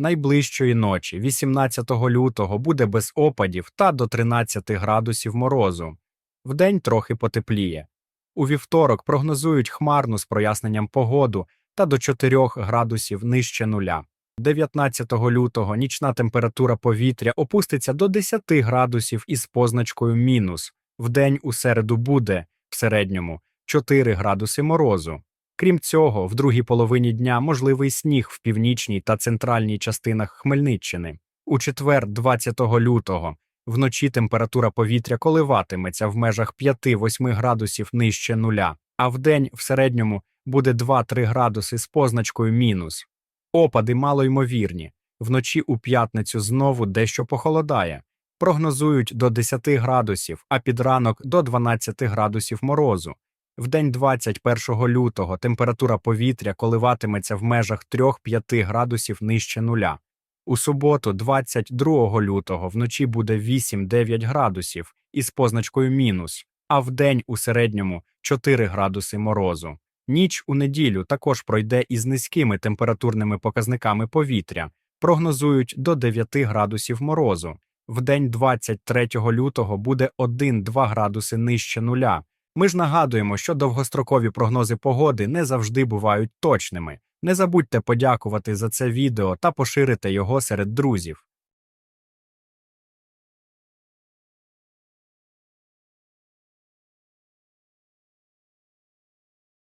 Найближчої ночі, 18 лютого, буде без опадів та до 13 градусів морозу. Вдень трохи потепліє. У вівторок прогнозують хмарну з проясненням погоду та до 4 градусів нижче нуля. 19 лютого нічна температура повітря опуститься до 10 градусів із позначкою мінус. Вдень у середу буде, в середньому, 4 градуси морозу. Крім цього, в другій половині дня можливий сніг в північній та центральній частинах Хмельниччини. У четвер, 20 лютого, вночі температура повітря коливатиметься в межах 5-8 градусів нижче нуля, а вдень в середньому буде 2-3 градуси з позначкою мінус. Опади малоймовірні. Вночі у п'ятницю знову дещо похолодає. Прогнозують до 10 градусів, а під ранок до 12 градусів морозу. В день 21 лютого температура повітря коливатиметься в межах 3-5 градусів нижче нуля. У суботу, 22 лютого, вночі буде 8-9 градусів із позначкою мінус, а в день у середньому 4 градуси морозу. Ніч у неділю також пройде із низькими температурними показниками повітря. Прогнозують до 9 градусів морозу. В день 23 лютого буде 1-2 градуси нижче нуля. Ми ж нагадуємо, що довгострокові прогнози погоди не завжди бувають точними. Не забудьте подякувати за це відео та поширити його серед друзів.